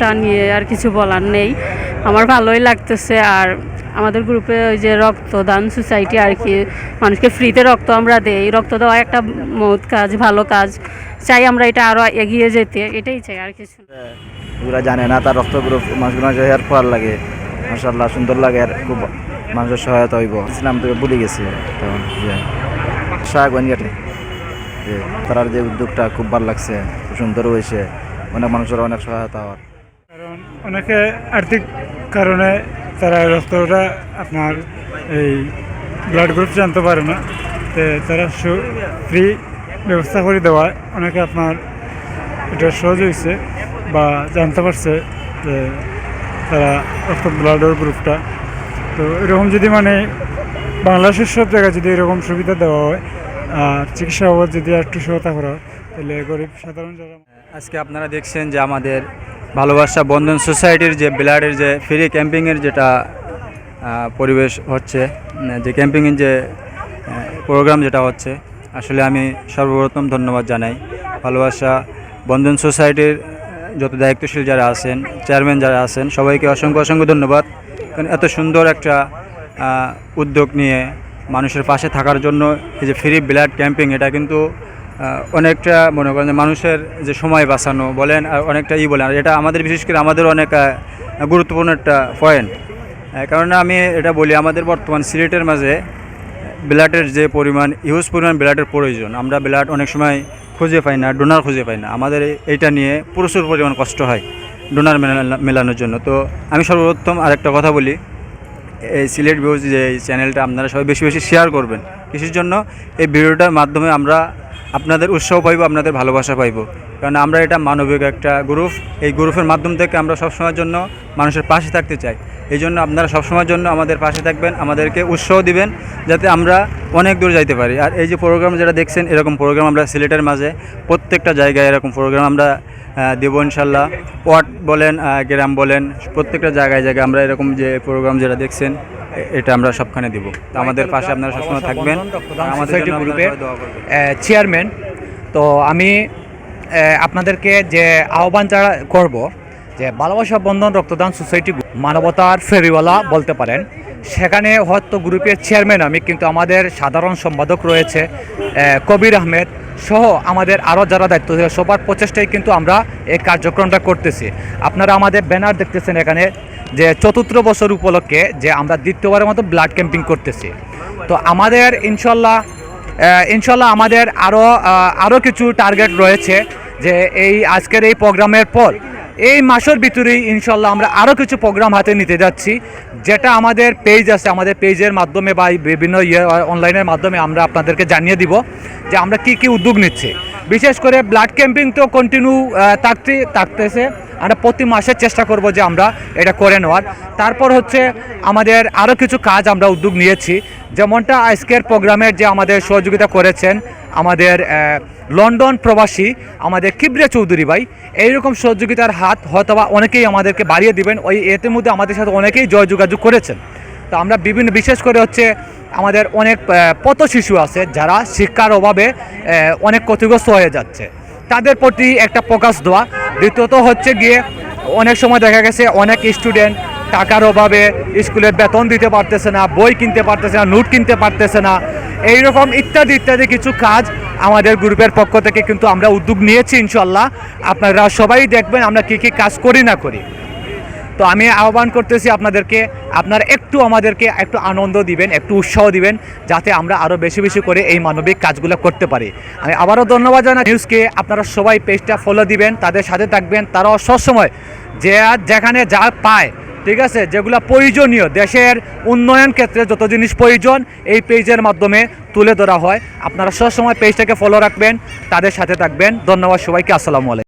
উদ্যোগটা নিয়ে আর কিছু বলার নেই। আমার ভালোই লাগতেছে আর আমাদের গ্রুপে ওই যে রক্তদান সোসাইটি আর কি, মানুষকে ফ্রিতে রক্ত আমরা দেই। রক্ত দেওয়া একটা মহৎ কাজ, ভালো কাজ। চাই আমরা এটা আরও এগিয়ে যেতে। এটাই চাই আর কিছু। এগুলা জানে না, তার রক্ত গ্রুপ, মানুষগুলো হেয়ার ফল লাগে। মাসাল্লাহ সুন্দর লাগে আর খুব মানুষের সহায়তা হইব। ইসলাম তো ভুলে গেছে তখন, যে শাহ গনিয়াটে যে তার যে উদ্যোগটা খুব ভালো লাগছে, খুব সুন্দর হয়েছে। অনেক মানুষের অনেক সহায়তা হওয়ার। অনেকে আর্থিক কারণে তারা রক্তটা আপনার এই ব্লাড গ্রুপ জানতে পারে না। তো তারা ফ্রি ব্যবস্থা করে দেওয়ায় অনেকে আপনার এটা সহজ হয়েছে বা জানতে পারছে যে তারা রক্ত ব্লাডের গ্রুপটা তো এরকম যদি মানে বাংলাদেশের সব জায়গায় যদি এরকম সুবিধা দেওয়া হয়, আর চিকিৎসা বাবদ যদি একটু সহায়তা করা হয়, তাহলে গরিব সাধারণ যারা আজকে আপনারা দেখছেন যে আমাদের ভালোবাসা, বন্ধন সোসাইটির যে ব্লাডের যে ফ্রি ক্যাম্পিংয়ের যেটা পরিবেশ হচ্ছে যে ক্যাম্পিংয়ের যে প্রোগ্রাম যেটা হচ্ছে, আসলে আমি সর্বপ্রথম ধন্যবাদ জানাই। ভালোবাসা, বন্ধন সোসাইটির যত দায়িত্বশীল যারা আছেন চেয়ারম্যান যারা আছেন, সবাইকে অসংখ্য অসংখ্য ধন্যবাদ। কারণ এত সুন্দর একটা উদ্যোগ নিয়ে মানুষের পাশে থাকার জন্য এই যে ফ্রি ব্লাড ক্যাম্পিং এটা কিন্তু অনেকটা মনে করেন মানুষের যে সময় বাঁচানো বলেন, আর অনেকটা ই বলেন এটা আমাদের বিশেষ করে আমাদের অনেক গুরুত্বপূর্ণ একটা পয়েন্ট কারণ আমি এটা বলি, আমাদের বর্তমান সিলেটের মাঝে ব্লাডের যে পরিমাণ হিউজ পরিমাণ ব্লাডের প্রয়োজন, আমরা ব্লাড অনেক সময় খুঁজে পাই না ডোনার খুঁজে পাই না। আমাদের এইটা নিয়ে প্রচুর পরিমাণ কষ্ট হয় ডোনার মেলা- মেলানোর জন্য। তো আমি সর্বপ্রথম আরেকটা কথা বলি, এই সিলেট ভিউজ যে চ্যানেলটা আপনারা সবাই বেশি বেশি শেয়ার করবেন। কৃষির জন্য এই ভিডিওটার মাধ্যমে আমরা আপনাদের উৎসাহ পাইব, আপনাদের ভালোবাসা পাইব। কারণ আমরা এটা মানবিক একটা গ্রুপ এই গ্রুপের মাধ্যম থেকে আমরা সবসময়ের জন্য মানুষের পাশে থাকতে চাই। এই জন্য আপনারা সবসময়ের জন্য আমাদের পাশে থাকবেন, আমাদেরকে উৎসাহ দিবেন, যাতে আমরা অনেক দূর যাইতে পারি। আর এই যে প্রোগ্রাম যেটা দেখছেন, এরকম প্রোগ্রাম আমরা সিলেটের মাঝে, প্রত্যেকটা জায়গায় এরকম প্রোগ্রাম আমরা দেবো ইনশাল্লাহ। ওয়ার্ড বলেন গ্রাম বলেন, প্রত্যেকটা জায়গায় জায়গায় আমরা এরকম যে প্রোগ্রাম যেটা দেখছেন এটা আমরা সবখানে দিব। আমাদের পাশে আপনারা সবসময় থাকবেন। আমাদের করবেন। চেয়ারম্যান তো আমি আপনাদেরকে যে আহ্বান যারা করব যে ভালোবাসা বন্ধন রক্তদান সোসাইটি মানবতার ফেরিওয়ালা বলতে পারেন সেখানে হয়তো গ্রুপের চেয়ারম্যান আমি কিন্তু আমাদের সাধারণ সম্পাদক রয়েছে কবির আহমেদ সহ আমাদের আরও যারা দায়িত্ব সবার প্রচেষ্টায় কিন্তু আমরা এই কার্যক্রমটা করতেছি। আপনারা আমাদের ব্যানার দেখতেছেন এখানে যে চতুর্থ বছর উপলক্ষে যে আমরা দ্বিতীয়বারের মতো ব্লাড ক্যাম্পিং করতেছি। তো আমাদের ইনশাল্লাহ ইনশাল্লাহ আমাদের আরও আরও কিছু টার্গেট রয়েছে যে এই আজকের এই প্রোগ্রামের পর, এই মাসের ভিতরেই ইনশাল্লাহ আমরা আরও কিছু প্রোগ্রাম হাতে নিতে যাচ্ছি, যেটা আমাদের পেজ আছে, আমাদের পেজের মাধ্যমে বা বিভিন্ন ইয়ে অনলাইনের মাধ্যমে আমরা আপনাদেরকে জানিয়ে দিব যে আমরা কি কি উদ্যোগ নিচ্ছি। বিশেষ করে ব্লাড ক্যাম্পিং তো কন্টিনিউ থাকতে, থাকতেছে। আমরা প্রতি মাসে চেষ্টা করব যে আমরা এটা করে নেওয়ার। তারপর হচ্ছে আমাদের আরও কিছু কাজ আমরা উদ্যোগ নিয়েছি। যেমনটা আজকের প্রোগ্রামের যে আমাদের সহযোগিতা করেছেন আমাদের লন্ডন প্রবাসী আমাদের কিবরে চৌধুরী ভাই। এইরকম সহযোগিতার হাত হয়তোবা অনেকেই আমাদেরকে বাড়িয়ে দিবেন। ওই এতে মধ্যে আমাদের সাথে অনেকেই জয় যোগাযোগ করেছেন। তো আমরা বিভিন্ন, বিশেষ করে হচ্ছে আমাদের অনেক পথ শিশু আছে যারা শিক্ষার অভাবে অনেক ক্ষতিগ্রস্ত হয়ে যাচ্ছে। তাদের প্রতি একটা প্রকাশ দেওয়া। দ্বিতীয়ত হচ্ছে গিয়ে অনেক সময় দেখা গেছে অনেক স্টুডেন্ট টাকার অভাবে স্কুলের বেতন দিতে পারতেছে না, বই কিনতে পারতেছে না নোট কিনতে পারতেছে না। এইরকম ইত্যাদি ইত্যাদি কিছু কাজ আমাদের গ্রুপের পক্ষ থেকে কিন্তু আমরা উদ্যোগ নিয়েছি ইনশাল্লাহ আপনারা সবাই দেখবেন আমরা কী কী কাজ করি না করি। তো আমি আহ্বান করতেছি আপনাদেরকে, আপনারা একটু আমাদেরকে একটু আনন্দ দিবেন, একটু উৎসাহ দিবেন, যাতে আমরা আরও বেশি বেশি করে এই মানবিক কাজগুলো করতে পারি। আমি আবারও ধন্যবাদ জানাই নিউজকে, আপনারা সবাই পেজটা ফলো দিবেন, তাদের সাথে থাকবেন, তারাও সবসময় যে যেখানে যা পায়, ঠিক আছে? যেগুলো প্রয়োজনীয়, দেশের উন্নয়ন ক্ষেত্রে যত জিনিস প্রয়োজন, এই পেজের মাধ্যমে তুলে ধরা হয়। আপনারা সবসময় পেজটাকে ফলো রাখবেন, তাদের সাথে থাকবেন। ধন্যবাদ সবাইকে, আসসালামু আলাইকুম।